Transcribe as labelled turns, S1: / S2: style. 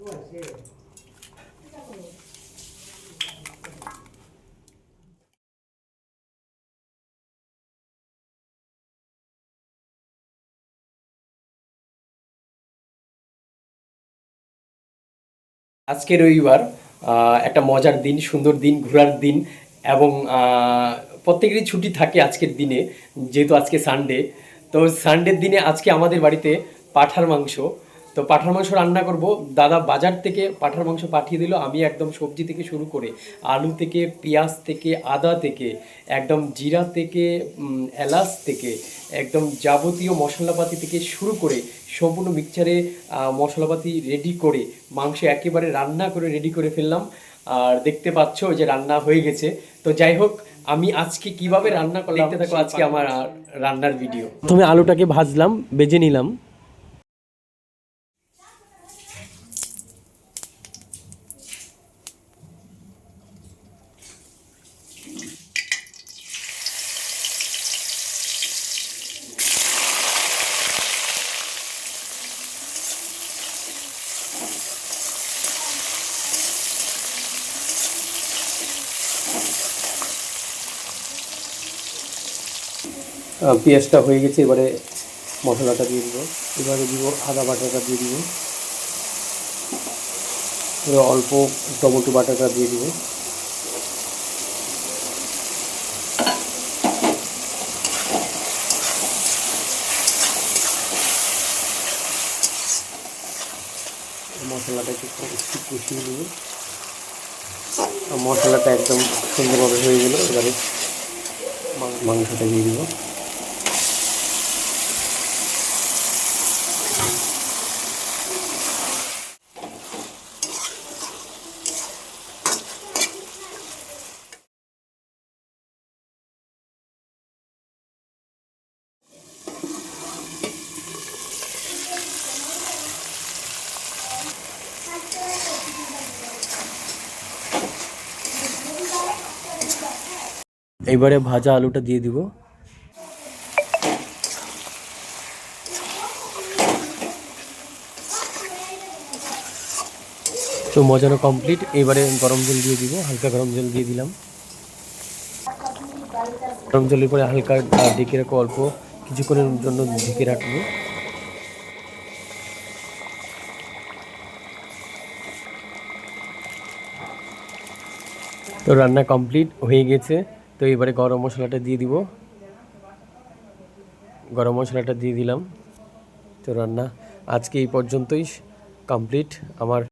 S1: আজকে রবিবার একটা মজার দিন, সুন্দর দিন, ঘোরার দিন এবং প্রত্যেকেরই ছুটি থাকে আজকের দিনে, যেহেতু আজকে সানডে তো সানডের দিনে আজকে আমাদের বাড়িতে পাঠার মাংস তো পাঠার মাংস রান্না করব। দাদা বাজার থেকে পাঠার মাংস পাঠিয়ে দিল। আমি একদম সবজি থেকে শুরু করে আলু থেকে পেঁয়াজ থেকে আদা থেকে একদম জিরা থেকে এলাচ থেকে একদম যাবতীয় মশলাপাতি থেকে শুরু করে সম্পূর্ণ মিক্সচারে আহ, মশলাপাতি রেডি করে মাংস একেবারে রান্না করে রেডি করে ফেললাম। আর দেখতে পাচ্ছ যে রান্না হয়ে গেছে। তো যাই হোক আমি আজকে কীভাবে রান্না করলাম দেখতে থাকো আজকে আমার রান্নার ভিডিও প্রথমে আলুটাকে ভাজলাম বেজে নিলাম। পেঁয়াজটা হয়ে গেছে, এবারে মশলাটা দিয়ে দিব। এবারে দিব আদা বাটাটা দিয়ে দিব। এবার অল্প টমেটো বাটাটা দিয়ে দিব। মশলাটাকে একটু কষিয়ে আর মশলাটা একদম সুন্দরভাবে হয়ে গেল। এবারে মাংসটা দিয়ে দিব। এবারে ভাজা আলুটা দিয়ে দিব। তো মজানো কমপ্লিট এবারে গরম জল দিয়ে দিব, হালকা গরম জল দিয়ে দিলাম। গরম জলের পরে হালকা ঢেকে রাখো অল্প। কিছুক্ষণের জন্য ঢেকে রাখব। তো রান্না কমপ্লিট হয়ে গেছে। তো এবারে গরম মশলাটা দিয়ে দিব। গরম মশলাটা দিয়ে দিলাম। তো রান্না আজকে এই পর্যন্তই কমপ্লিট আমার